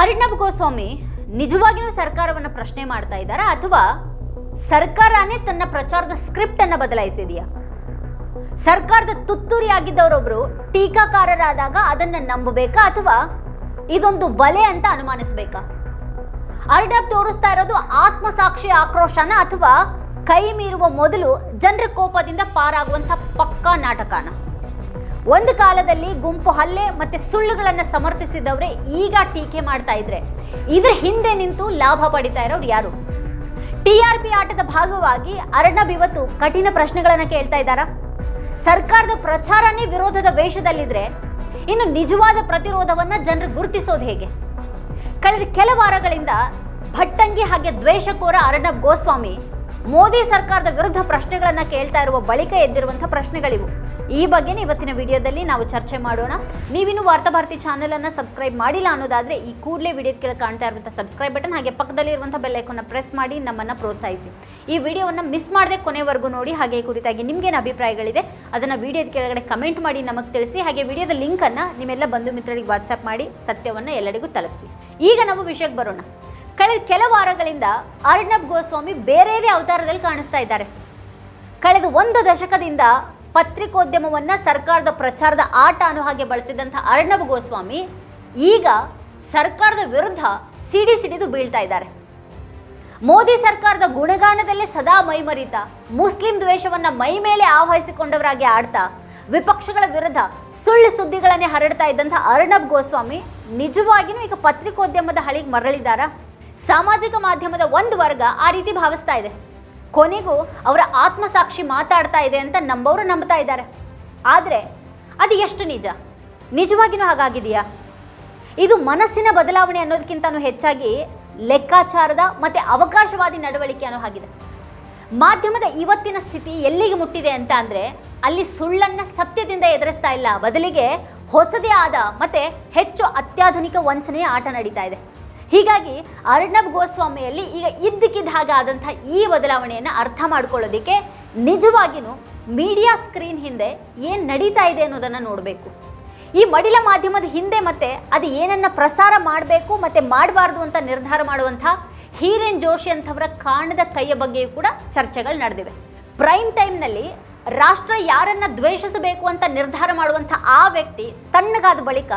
ಅರ್ಣಬ್ ಗೋಸ್ವಾಮಿ ನಿಜವಾಗಿಯೂ ಸರ್ಕಾರವನ್ನು ಪ್ರಶ್ನೆ ಮಾಡ್ತಾ ಇದ್ದಾರಾ? ಅಥವಾ ಸರ್ಕಾರನೇ ತನ್ನ ಪ್ರಚಾರದ ಸ್ಕ್ರಿಪ್ಟ್ ಅನ್ನ ಬದಲಾಯಿಸಿದೆಯಾ? ಸರ್ಕಾರದ ತುತ್ತೂರಿ ಆಗಿದ್ದವರೊಬ್ರು ಟೀಕಾಕಾರರಾದಾಗ ಅದನ್ನ ನಂಬಬೇಕಾ ಅಥವಾ ಇದೊಂದು ಬಲೆ ಅಂತ ಅನುಮಾನಿಸಬೇಕಾ? ಅರಿಣಬ್ ತೋರಿಸ್ತಾ ಇರೋದು ಆತ್ಮಸಾಕ್ಷಿ ಆಕ್ರೋಶನ ಅಥವಾ ಕೈ ಮೀರುವ ಮೊದಲು ಜನರ ಕೋಪದಿಂದ ಪಾರಾಗುವಂತ ಪಕ್ಕಾ ನಾಟಕನ? ಒಂದು ಕಾಲದಲ್ಲಿ ಗುಂಪು ಹಲ್ಲೆ ಮತ್ತೆ ಸುಳ್ಳುಗಳನ್ನು ಸಮರ್ಥಿಸಿದವರೇ ಈಗ ಟೀಕೆ ಮಾಡ್ತಾ ಇದ್ರೆ. ಇದ್ರ ಹಿಂದೆ ನಿಂತು ಲಾಭ ಪಡಿತಾ ಇರೋರು ಯಾರು? ಟಿ ಆರ್ ಪಿ ಆಟದ ಭಾಗವಾಗಿ ಅರ್ಣಬ್ ಇವತ್ತು ಕಠಿಣ ಪ್ರಶ್ನೆಗಳನ್ನು ಕೇಳ್ತಾ ಇದ್ದಾರಾ? ಸರ್ಕಾರದ ಪ್ರಚಾರನೇ ವಿರೋಧದ ವೇಷದಲ್ಲಿದ್ರೆ ಇನ್ನು ನಿಜವಾದ ಪ್ರತಿರೋಧವನ್ನ ಜನರು ಗುರುತಿಸೋದು ಹೇಗೆ? ಕಳೆದ ಕೆಲ ವಾರಗಳಿಂದ ಭಟ್ಟಂಗಿ ಹಾಗೆ ದ್ವೇಷಕೋರ ಅರ್ಣಬ್ ಗೋಸ್ವಾಮಿ ಮೋದಿ ಸರ್ಕಾರದ ವಿರುದ್ಧ ಪ್ರಶ್ನೆಗಳನ್ನು ಕೇಳ್ತಾ ಇರುವ ಬಳಿಕ ಎದ್ದಿರುವಂಥ ಪ್ರಶ್ನೆಗಳಿವು. ಈ ಬಗ್ಗೆನೇ ಇವತ್ತಿನ ವಿಡಿಯೋದಲ್ಲಿ ನಾವು ಚರ್ಚೆ ಮಾಡೋಣ. ನೀವಿನ್ನು ವಾರ್ತಾಭಾರತಿ ಚಾನೆಲ್ ಅನ್ನ ಸಬ್ಸ್ಕ್ರೈಬ್ ಮಾಡಿಲ್ಲ ಅನ್ನೋದಾದ್ರೆ ಈ ಕೂಡಲೇ ವಿಡಿಯೋ ಕೆಳಗೆ ಕಾಣ್ತಾ ಇರುವಂಥ ಸಬ್ಸ್ಕ್ರೈಬ್ ಬಟನ್, ಹಾಗೆ ಪಕ್ಕದಲ್ಲಿ ಇರುವಂತಹ ಬೆಲ್ ಐಕಾನ್ನ ಪ್ರೆಸ್ ಮಾಡಿ ನಮ್ಮನ್ನ ಪ್ರೋತ್ಸಾಹಿಸಿ. ಈ ವಿಡಿಯೋವನ್ನು ಮಿಸ್ ಮಾಡದೆ ಕೊನೆವರೆಗೂ ನೋಡಿ, ಹಾಗೆ ಕುರಿತಾಗಿ ನಿಮ್ಗೇನು ಅಭಿಪ್ರಾಯಗಳಿದೆ ಅದನ್ನ ವಿಡಿಯೋದ ಕೆಳಗಡೆ ಕಮೆಂಟ್ ಮಾಡಿ ನಮಗೆ ತಿಳಿಸಿ, ಹಾಗೆ ವಿಡಿಯೋದ ಲಿಂಕ್ ಅನ್ನ ನಿಮ್ಮೆಲ್ಲ ಬಂಧು ಮಿತ್ರರಿಗೆ ವಾಟ್ಸ್ಆಪ್ ಮಾಡಿ ಸತ್ಯವನ್ನ ಎಲ್ಲರಿಗೂ ತಲುಪಿಸಿ. ಈಗ ನಾವು ವಿಷಯಕ್ಕೆ ಬರೋಣ. ಕಳೆದ ಕೆಲ ವಾರಗಳಿಂದ ಅರ್ಣಬ್ ಗೋಸ್ವಾಮಿ ಬೇರೆಯದೇ ಅವತಾರದಲ್ಲಿ ಕಾಣಿಸ್ತಾ ಇದ್ದಾರೆ. ಕಳೆದ ಒಂದು ದಶಕದಿಂದ ಪತ್ರಿಕೋದ್ಯಮವನ್ನ ಸರ್ಕಾರದ ಪ್ರಚಾರದ ಆಟ ಅನ್ನೋ ಹಾಗೆ ಬಳಸಿದಂಥ ಅರ್ಣಬ್ ಗೋಸ್ವಾಮಿ ಈಗ ಸರ್ಕಾರದ ವಿರುದ್ಧ ಸಿಡಿ ಸಿಡಿದು ಬೀಳ್ತಾ ಇದ್ದಾರೆ. ಮೋದಿ ಸರ್ಕಾರದ ಗುಣಗಾನದಲ್ಲೇ ಸದಾ ಮೈಮರಿತ, ಮುಸ್ಲಿಂ ದ್ವೇಷವನ್ನ ಮೈ ಮೇಲೆ ಆವಹಿಸಿಕೊಂಡವರಾಗಿ ಆಡ್ತಾ, ವಿಪಕ್ಷಗಳ ವಿರುದ್ಧ ಸುಳ್ಳು ಸುದ್ದಿಗಳನ್ನೇ ಹರಡ್ತಾ ಇದ್ದಂಥ ಅರ್ಣಬ್ ಗೋಸ್ವಾಮಿ ನಿಜವಾಗಿಯೂ ಈಗ ಪತ್ರಿಕೋದ್ಯಮದ ಹಳಿಗೆ ಮರಳಿದಾರ ಸಾಮಾಜಿಕ ಮಾಧ್ಯಮದ ಒಂದು ವರ್ಗ ಆ ರೀತಿ ಭಾವಿಸ್ತಾ ಇದೆ. ಕೊನೆಗೂ ಅವರ ಆತ್ಮಸಾಕ್ಷಿ ಮಾತಾಡ್ತಾ ಇದೆ ಅಂತ ನಂಬೋರು ನಂಬ್ತಾ ಇದ್ದಾರೆ. ಆದರೆ ಅದು ಎಷ್ಟು ನಿಜ? ನಿಜವಾಗಿಯೂ ಹಾಗಾಗಿದೆಯಾ? ಇದು ಮನಸ್ಸಿನ ಬದಲಾವಣೆ ಅನ್ನೋದಕ್ಕಿಂತನೂ ಹೆಚ್ಚಾಗಿ ಲೆಕ್ಕಾಚಾರದ ಮತ್ತು ಅವಕಾಶವಾದಿ ನಡವಳಿಕೆ ಅನ್ನೋ ಹಾಗಿದೆ. ಮಾಧ್ಯಮದ ಇವತ್ತಿನ ಸ್ಥಿತಿ ಎಲ್ಲಿಗೆ ಮುಟ್ಟಿದೆ ಅಂತ ಅಂದರೆ ಅಲ್ಲಿ ಸುಳ್ಳನ್ನು ಸತ್ಯದಿಂದ ಎದುರಿಸ್ತಾ ಇಲ್ಲ. ಬದಲಿಗೆ ಹೊಸದೇ ಆದ ಮತ್ತು ಹೆಚ್ಚು ಅತ್ಯಾಧುನಿಕ ವಂಚನೆಯ ಆಟ ನಡೀತಾ ಇದೆ. ಹೀಗಾಗಿ ಅರ್ಣಬ್ ಗೋಸ್ವಾಮಿಯಲ್ಲಿ ಈಗ ಇದ್ದಕ್ಕಿದ್ದ ಹಾಗೆ ಆದಂಥ ಈ ಬದಲಾವಣೆಯನ್ನು ಅರ್ಥ ಮಾಡ್ಕೊಳ್ಳೋದಕ್ಕೆ ನಿಜವಾಗಿಯೂ ಮೀಡಿಯಾ ಸ್ಕ್ರೀನ್ ಹಿಂದೆ ಏನು ನಡೀತಾ ಇದೆ ಅನ್ನೋದನ್ನು ನೋಡಬೇಕು. ಈ ಮಡಿಲ ಮಾಧ್ಯಮದ ಹಿಂದೆ ಮತ್ತೆ ಅದು ಏನನ್ನ ಪ್ರಸಾರ ಮಾಡಬೇಕು ಮತ್ತೆ ಮಾಡಬಾರ್ದು ಅಂತ ನಿರ್ಧಾರ ಮಾಡುವಂಥ ಹೀರೇನ್ ಜೋಶಿ ಅಂಥವರ ಕಾಣದ ಕೈಯ ಬಗ್ಗೆಯೂ ಕೂಡ ಚರ್ಚೆಗಳು ನಡೆದಿವೆ. ಪ್ರೈಮ್ ಟೈಮ್ನಲ್ಲಿ ರಾಷ್ಟ್ರ ಯಾರನ್ನ ದ್ವೇಷಿಸಬೇಕು ಅಂತ ನಿರ್ಧಾರ ಮಾಡುವಂಥ ಆ ವ್ಯಕ್ತಿ ತಣ್ಣಗಾದ ಬಳಿಕ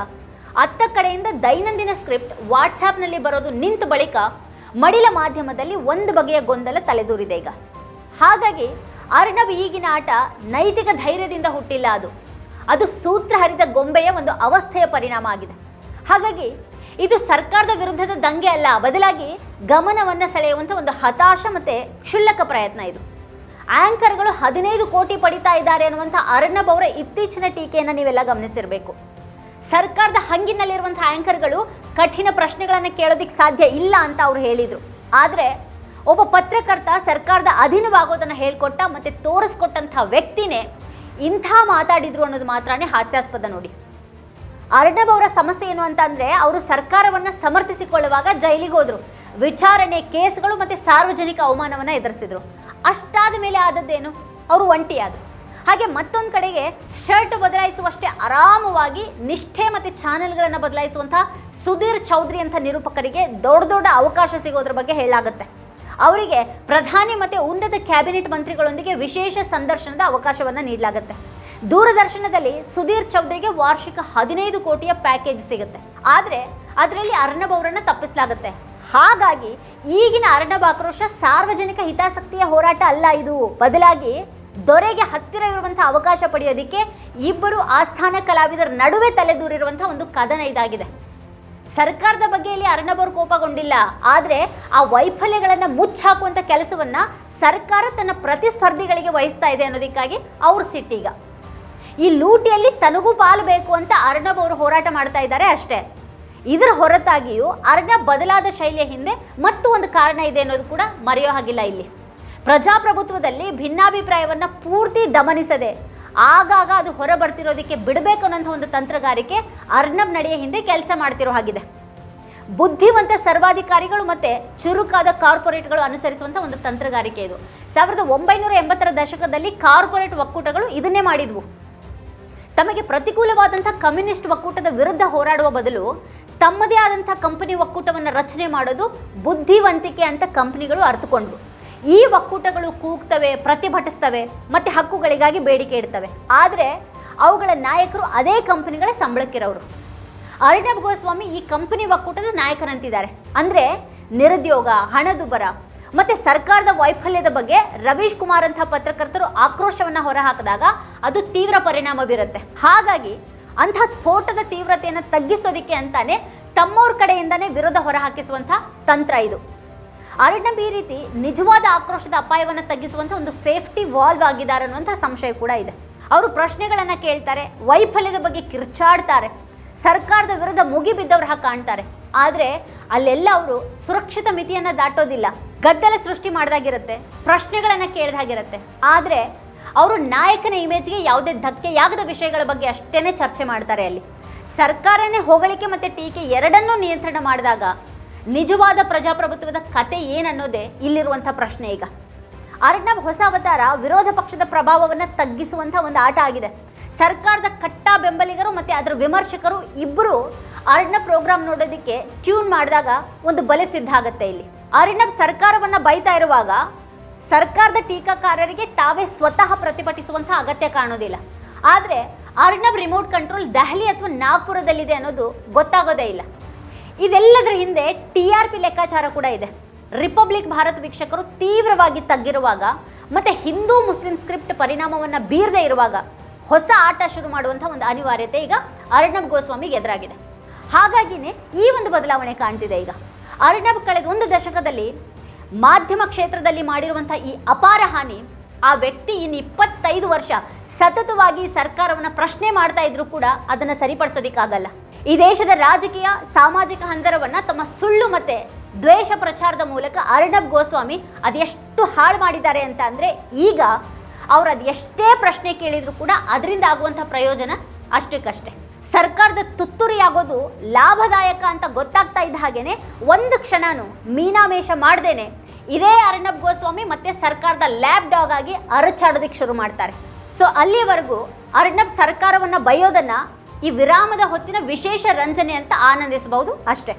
ಅತ್ತ ಕಡೆಯಿಂದ ದೈನಂದಿನ ಸ್ಕ್ರಿಪ್ಟ್ ವಾಟ್ಸ್ಆ್ಯಪ್ನಲ್ಲಿ ಬರೋದು ನಿಂತ ಬಳಿಕ ಮಡಿಲ ಮಾಧ್ಯಮದಲ್ಲಿ ಒಂದು ಬಗೆಯ ಗೊಂದಲ ತಲೆದೂರಿದೆ ಈಗ. ಹಾಗಾಗಿ ಅರ್ಣಬ್ ಈಗಿನ ಆಟ ನೈತಿಕ ಧೈರ್ಯದಿಂದ ಹುಟ್ಟಿಲ್ಲ ಅದು. ಅದು ಸೂತ್ರ ಹರಿದ ಗೊಂಬೆಯ ಒಂದು ಅವಸ್ಥೆಯ ಪರಿಣಾಮ ಆಗಿದೆ. ಹಾಗಾಗಿ ಇದು ಸರ್ಕಾರದ ವಿರುದ್ಧದ ದಂಗೆ ಅಲ್ಲ, ಬದಲಾಗಿ ಗಮನವನ್ನು ಸೆಳೆಯುವಂಥ ಒಂದು ಹತಾಶ ಮತ್ತು ಕ್ಷುಲ್ಲಕ ಪ್ರಯತ್ನ ಇದು. ಆಂಕರ್ಗಳು ಹದಿನೈದು ಕೋಟಿ ಪಡಿತಾ ಇದ್ದಾರೆ ಅನ್ನುವಂಥ ಅರ್ಣಬ್ ಅವರ ಇತ್ತೀಚಿನ ಟೀಕೆಯನ್ನು ನೀವೆಲ್ಲ ಗಮನಿಸಿರಬೇಕು. ಸರ್ಕಾರದ ಹಂಗಿನಲ್ಲಿರುವಂಥ ಆಂಕರ್ಗಳು ಕಠಿಣ ಪ್ರಶ್ನೆಗಳನ್ನು ಕೇಳೋದಿಕ್ಕೆ ಸಾಧ್ಯ ಇಲ್ಲ ಅಂತ ಅವ್ರು ಹೇಳಿದರು. ಆದರೆ ಒಬ್ಬ ಪತ್ರಕರ್ತ ಸರ್ಕಾರದ ಅಧೀನವಾಗೋದನ್ನು ಹೇಳ್ಕೊಟ್ಟ ಮತ್ತು ತೋರಿಸ್ಕೊಟ್ಟಂಥ ವ್ಯಕ್ತಿನೇ ಇಂಥ ಮಾತಾಡಿದ್ರು ಅನ್ನೋದು ಮಾತ್ರನೇ ಹಾಸ್ಯಾಸ್ಪದ ನೋಡಿ. ಅರ್ಣಬ್ ಅವರ ಸಮಸ್ಯೆ ಏನು ಅಂತ ಅಂದ್ರೆ ಅವರು ಸರ್ಕಾರವನ್ನ ಸಮರ್ಥಿಸಿಕೊಳ್ಳುವಾಗ ಜೈಲಿಗೆ ಹೋದರು. ವಿಚಾರಣೆ ಕೇಸ್ಗಳು ಮತ್ತೆ ಸಾರ್ವಜನಿಕ ಅವಮಾನವನ್ನ ಎದುರಿಸಿದ್ರು. ಅಷ್ಟಾದ ಮೇಲೆ ಆದದ್ದೇನು? ಅವರು ಒಂಟಿಯಾದ್ರು. ಹಾಗೆ ಮತ್ತೊಂದು ಕಡೆಗೆ ಶರ್ಟ್ ಬದಲಾಯಿಸುವಷ್ಟೇ ಆರಾಮವಾಗಿ ನಿಷ್ಠೆ ಮತ್ತು ಚಾನೆಲ್ಗಳನ್ನು ಬದಲಾಯಿಸುವಂಥ ಸುಧೀರ್ ಚೌಧರಿ ಅಂತ ನಿರೂಪಕರಿಗೆ ದೊಡ್ಡ ದೊಡ್ಡ ಅವಕಾಶ ಸಿಗೋದ್ರ ಬಗ್ಗೆ ಹೇಳಾಗುತ್ತೆ ಅವರಿಗೆ ಪ್ರಧಾನಿ ಮತ್ತು ಉನ್ನತ ಕ್ಯಾಬಿನೆಟ್ ಮಂತ್ರಿಗಳೊಂದಿಗೆ ವಿಶೇಷ ಸಂದರ್ಶನದ ಅವಕಾಶವನ್ನು ನೀಡಲಾಗುತ್ತೆ. ದೂರದರ್ಶನದಲ್ಲಿ ಸುಧೀರ್ ಚೌಧರಿಗೆ ವಾರ್ಷಿಕ ಹದಿನೈದು ಕೋಟಿಯ ಪ್ಯಾಕೇಜ್ ಸಿಗುತ್ತೆ. ಆದರೆ ಅದರಲ್ಲಿ ಅರ್ಣಬ್ ಅವರನ್ನು ತಪ್ಪಿಸಲಾಗುತ್ತೆ. ಹಾಗಾಗಿ ಈಗಿನ ಅರ್ಣಬ್ ಆಕ್ರೋಶ ಸಾರ್ವಜನಿಕ ಹಿತಾಸಕ್ತಿಯ ಹೋರಾಟ ಅಲ್ಲ ಇದು. ಬದಲಾಗಿ ದೊರೆಗೆ ಹತ್ತಿರ ಇರುವಂತಹ ಅವಕಾಶ ಪಡೆಯೋದಕ್ಕೆ ಇಬ್ಬರು ಆಸ್ಥಾನ ಕಲಾವಿದರ ನಡುವೆ ತಲೆದೂರಿರುವಂತಹ ಒಂದು ಕದನ ಇದಾಗಿದೆ. ಸರ್ಕಾರದ ಬಗ್ಗೆ ಇಲ್ಲಿ ಅರ್ಣಬರು ಕೋಪಗೊಂಡಿಲ್ಲ, ಆದರೆ ಆ ವೈಫಲ್ಯಗಳನ್ನು ಮುಚ್ಚಾಕುವಂಥ ಕೆಲಸವನ್ನ ಸರ್ಕಾರ ತನ್ನ ಪ್ರತಿಸ್ಪರ್ಧಿಗಳಿಗೆ ವಹಿಸ್ತಾ ಇದೆ ಅನ್ನೋದಕ್ಕಾಗಿ ಅವ್ರ ಸಿಟ್ಟೀಗ. ಈ ಲೂಟಿಯಲ್ಲಿ ತನಗೂ ಪಾಲು ಬೇಕು ಅಂತ ಅರ್ಣಬ್ ಅವರು ಹೋರಾಟ ಮಾಡ್ತಾ ಇದ್ದಾರೆ ಅಷ್ಟೇ. ಇದರ ಹೊರತಾಗಿಯೂ ಅರ್ಣ ಬದಲಾದ ಶೈಲಿಯ ಹಿಂದೆ ಮತ್ತೊಂದು ಕಾರಣ ಇದೆ ಅನ್ನೋದು ಕೂಡ ಮರೆಯೋ ಹಾಗಿಲ್ಲ ಇಲ್ಲಿ. ಪ್ರಜಾಪ್ರಭುತ್ವದಲ್ಲಿ ಭಿನ್ನಾಭಿಪ್ರಾಯವನ್ನು ಪೂರ್ತಿ ದಮನಿಸದೆ ಆಗಾಗ ಅದು ಹೊರ ಬರ್ತಿರೋದಕ್ಕೆ ಬಿಡಬೇಕು ಅನ್ನೋಂಥ ಒಂದು ತಂತ್ರಗಾರಿಕೆ ಅರ್ಣಬ್ ನಡೆಯ ಹಿಂದೆ ಕೆಲಸ ಮಾಡ್ತಿರೋ ಹಾಗಿದೆ. ಬುದ್ಧಿವಂತ ಸರ್ವಾಧಿಕಾರಿಗಳು ಮತ್ತು ಚುರುಕಾದ ಕಾರ್ಪೊರೇಟ್ಗಳು ಅನುಸರಿಸುವಂಥ ಒಂದು ತಂತ್ರಗಾರಿಕೆ ಇದು. ಸಾವಿರದ ಒಂಬೈನೂರ ಎಂಬತ್ತರ ದಶಕದಲ್ಲಿ ಕಾರ್ಪೊರೇಟ್ ಒಕ್ಕೂಟಗಳು ಇದನ್ನೇ ಮಾಡಿದ್ವು. ತಮಗೆ ಪ್ರತಿಕೂಲವಾದಂಥ ಕಮ್ಯುನಿಸ್ಟ್ ಒಕ್ಕೂಟದ ವಿರುದ್ಧ ಹೋರಾಡುವ ಬದಲು ತಮ್ಮದೇ ಆದಂಥ ಕಂಪನಿ ಒಕ್ಕೂಟವನ್ನು ರಚನೆ ಮಾಡೋದು ಬುದ್ಧಿವಂತಿಕೆ ಅಂತ ಕಂಪನಿಗಳು ಅರ್ಥಕೊಂಡ್ರು ಈ ಒಕ್ಕೂಟಗಳು ಕೂಗ್ತವೆ, ಪ್ರತಿಭಟಿಸ್ತವೆ, ಮತ್ತು ಹಕ್ಕುಗಳಿಗಾಗಿ ಬೇಡಿಕೆ ಇಡ್ತವೆ. ಆದರೆ ಅವುಗಳ ನಾಯಕರು ಅದೇ ಕಂಪನಿಗಳ ಸಂಬಳಕ್ಕಿರೋರು. ಅರ್ಣಬ್ ಗೋಸ್ವಾಮಿ ಈ ಕಂಪನಿ ಒಕ್ಕೂಟದ ನಾಯಕರಂತಿದ್ದಾರೆ ಅಂದರೆ ನಿರುದ್ಯೋಗ, ಹಣದುಬ್ಬರ, ಮತ್ತು ಸರ್ಕಾರದ ವೈಫಲ್ಯದ ಬಗ್ಗೆ ರವೀಶ್ ಕುಮಾರ್ ಅಂತ ಪತ್ರಕರ್ತರು ಆಕ್ರೋಶವನ್ನು ಹೊರಹಾಕಿದಾಗ ಅದು ತೀವ್ರ ಪರಿಣಾಮ ಬೀರುತ್ತೆ. ಹಾಗಾಗಿ ಅಂತಹ ಸ್ಫೋಟದ ತೀವ್ರತೆಯನ್ನು ತಗ್ಗಿಸೋದಕ್ಕೆ ಅಂತಾನೆ ತಮ್ಮವ್ರ ಕಡೆಯಿಂದನೇ ವಿರೋಧ ಹೊರಹಾಕಿಸುವಂಥ ತಂತ್ರ ಇದು. ಅರ್ಣಬ್ ಈ ರೀತಿ ನಿಜವಾದ ಆಕ್ರೋಶದ ಅಪಾಯವನ್ನು ತಗ್ಗಿಸುವಂಥ ಒಂದು ಸೇಫ್ಟಿ ವಾಲ್ವ್ ಆಗಿದ್ದಾರೆ ಅನ್ನುವಂಥ ಸಂಶಯ ಕೂಡ ಇದೆ. ಅವರು ಪ್ರಶ್ನೆಗಳನ್ನು ಕೇಳ್ತಾರೆ, ವೈಫಲ್ಯದ ಬಗ್ಗೆ ಕಿರ್ಚಾಡ್ತಾರೆ, ಸರ್ಕಾರದ ವಿರುದ್ಧ ಮುಗಿಬಿದ್ದವ್ರ ಹಾಗೆ ಕಾಣ್ತಾರೆ. ಆದರೆ ಅಲ್ಲೆಲ್ಲ ಅವರು ಸುರಕ್ಷಿತ ಮಿತಿಯನ್ನು ದಾಟೋದಿಲ್ಲ. ಗದ್ದಲ ಸೃಷ್ಟಿ ಮಾಡಿದಾಗಿರುತ್ತೆ, ಪ್ರಶ್ನೆಗಳನ್ನು ಕೇಳಿದಾಗಿರುತ್ತೆ. ಆದರೆ ಅವರು ನಾಯಕನ ಇಮೇಜ್ಗೆ ಯಾವುದೇ ಧಕ್ಕೆಯಾಗದ ವಿಷಯಗಳ ಬಗ್ಗೆ ಅಷ್ಟೇನೆ ಚರ್ಚೆ ಮಾಡ್ತಾರೆ ಅಲ್ಲಿ. ಸರ್ಕಾರನೇ ಹೊಗಳಿಕೆ ಮತ್ತು ಟೀಕೆ ಎರಡನ್ನೂ ನಿಯಂತ್ರಣ ಮಾಡಿದಾಗ ನಿಜವಾದ ಪ್ರಜಾಪ್ರಭುತ್ವದ ಕತೆ ಏನನ್ನೋದೇ ಇಲ್ಲಿರುವಂಥ ಪ್ರಶ್ನೆ ಈಗ. ಅರ್ಣಬ್ ಹೊಸ ಅವತಾರ ವಿರೋಧ ಪಕ್ಷದ ಪ್ರಭಾವವನ್ನು ತಗ್ಗಿಸುವಂಥ ಒಂದು ಆಟ ಆಗಿದೆ. ಸರ್ಕಾರದ ಕಟ್ಟ ಬೆಂಬಲಿಗರು ಮತ್ತು ಅದರ ವಿಮರ್ಶಕರು ಇಬ್ಬರು ಅರ್ಣಬ್ ಪ್ರೋಗ್ರಾಮ್ ನೋಡೋದಕ್ಕೆ ಟ್ಯೂನ್ ಮಾಡಿದಾಗ ಒಂದು ಬಲೆ ಸಿದ್ಧ ಆಗುತ್ತೆ ಇಲ್ಲಿ. ಅರ್ಣಬ್ ಸರ್ಕಾರವನ್ನು ಬೈತಾ ಇರುವಾಗ ಸರ್ಕಾರದ ಟೀಕಾಕಾರರಿಗೆ ತಾವೇ ಸ್ವತಃ ಪ್ರತಿಭಟಿಸುವಂಥ ಅಗತ್ಯ ಕಾಣೋದಿಲ್ಲ. ಆದರೆ ಅರ್ಣಬ್ ರಿಮೋಟ್ ಕಂಟ್ರೋಲ್ ದೆಹಲಿ ಅಥವಾ ನಾಗ್ಪುರದಲ್ಲಿದೆ ಅನ್ನೋದು ಗೊತ್ತಾಗೋದೇ ಇಲ್ಲ. ಇದೆಲ್ಲದರ ಹಿಂದೆ ಟಿ ಆರ್ ಪಿ ಲೆಕ್ಕಾಚಾರ ಕೂಡ ಇದೆ. ರಿಪಬ್ಲಿಕ್ ಭಾರತ್ ವೀಕ್ಷಕರು ತೀವ್ರವಾಗಿ ತಗ್ಗಿರುವಾಗ ಮತ್ತು ಹಿಂದೂ ಮುಸ್ಲಿಂ ಸ್ಕ್ರಿಪ್ಟ್ ಪರಿಣಾಮವನ್ನು ಬೀರದೇ ಇರುವಾಗ ಹೊಸ ಆಟ ಶುರು ಮಾಡುವಂಥ ಒಂದು ಅನಿವಾರ್ಯತೆ ಈಗ ಅರ್ಣಬ್ ಗೋಸ್ವಾಮಿಗೆ ಎದುರಾಗಿದೆ. ಹಾಗಾಗಿನೇ ಈ ಒಂದು ಬದಲಾವಣೆ ಕಾಣ್ತಿದೆ ಈಗ. ಅರ್ಣಬ್ ಕಳೆದ ಒಂದು ದಶಕದಲ್ಲಿ ಮಾಧ್ಯಮ ಕ್ಷೇತ್ರದಲ್ಲಿ ಮಾಡಿರುವಂಥ ಈ ಅಪಾರ ಹಾನಿ ಆ ವ್ಯಕ್ತಿ ಇನ್ನು ಇಪ್ಪತ್ತೈದು ವರ್ಷ ಸತತವಾಗಿ ಸರ್ಕಾರವನ್ನು ಪ್ರಶ್ನೆ ಮಾಡ್ತಾ ಇದ್ರು ಕೂಡ ಅದನ್ನು ಸರಿಪಡಿಸೋದಿಕ್ಕಾಗಲ್ಲ. ಈ ದೇಶದ ರಾಜಕೀಯ, ಸಾಮಾಜಿಕ ಹಂದರವನ್ನ ತಮ್ಮ ಸುಳ್ಳು ಮತ್ತೆ ದ್ವೇಷ ಪ್ರಚಾರದ ಮೂಲಕ ಅರ್ಣಬ್ ಗೋಸ್ವಾಮಿ ಅದೆಷ್ಟು ಹಾಳು ಮಾಡಿದ್ದಾರೆ ಅಂತ ಅಂದ್ರೆ ಈಗ ಅವ್ರು ಅದು ಪ್ರಶ್ನೆ ಕೇಳಿದ್ರು ಕೂಡ ಅದರಿಂದ ಆಗುವಂಥ ಪ್ರಯೋಜನ ಅಷ್ಟಕ್ಕಷ್ಟೇ. ಸರ್ಕಾರದ ತುತ್ತುರಿಯಾಗೋದು ಲಾಭದಾಯಕ ಅಂತ ಗೊತ್ತಾಗ್ತಾ ಇದ್ದ ಹಾಗೇನೆ ಒಂದು ಕ್ಷಣನೂ ಮೀನಾಮೇಷ ಮಾಡ್ದೇನೆ. ಇದೇ ಅರ್ಣಬ್ ಗೋಸ್ವಾಮಿ ಮತ್ತೆ ಸರ್ಕಾರದ ಲ್ಯಾಬ್ ಡಾಗ್ ಆಗಿ ಅರಚಾಡೋದಕ್ಕೆ ಶುರು ಮಾಡ್ತಾರೆ. ಸೊ ಅಲ್ಲಿವರೆಗೂ ಅರ್ಣಬ್ ಸರ್ಕಾರವನ್ನ ಬೈಯೋದನ್ನ ಈ ವಿರಾಮದ ಹೊತ್ತಿನ ವಿಶೇಷ ರಂಜನೆ ಅಂತ ಆನಂದಿಸಬಹುದು ಅಷ್ಟೇ.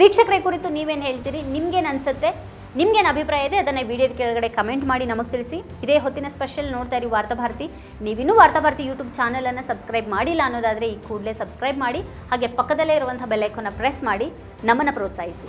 ವೀಕ್ಷಕರ ಕುರಿತು ನೀವೇನು ಹೇಳ್ತೀರಿ? ನಿಮ್ಗೇನು ಅನಿಸುತ್ತೆ? ನಿಮ್ಗೇನು ಅಭಿಪ್ರಾಯ ಇದೆ? ಅದನ್ನು ವಿಡಿಯೋದ ಕೆಳಗಡೆ ಕಮೆಂಟ್ ಮಾಡಿ ನಮಗೆ ತಿಳಿಸಿ. ಇದೇ ಹೊತ್ತಿನ ಸ್ಪೆಷಲ್ ನೋಡ್ತಾ ಇರಿ ವಾರ್ತಾಭಾರತಿ ನೀವಿನ್ನೂ ವಾರ್ತಾಭಾರತಿ ಯೂಟ್ಯೂಬ್ ಚಾನಲನ್ನು ಸಬ್ಸ್ಕ್ರೈಬ್ ಮಾಡಿಲ್ಲ ಅನ್ನೋದಾದರೆ ಈ ಕೂಡಲೇ ಸಬ್ಸ್ಕ್ರೈಬ್ ಮಾಡಿ, ಹಾಗೆ ಪಕ್ಕದಲ್ಲೇ ಇರುವಂಥ ಬೆಲ್ಲೈಕನ್ನ ಪ್ರೆಸ್ ಮಾಡಿ, ನಮ್ಮನ್ನು ಪ್ರೋತ್ಸಾಹಿಸಿ.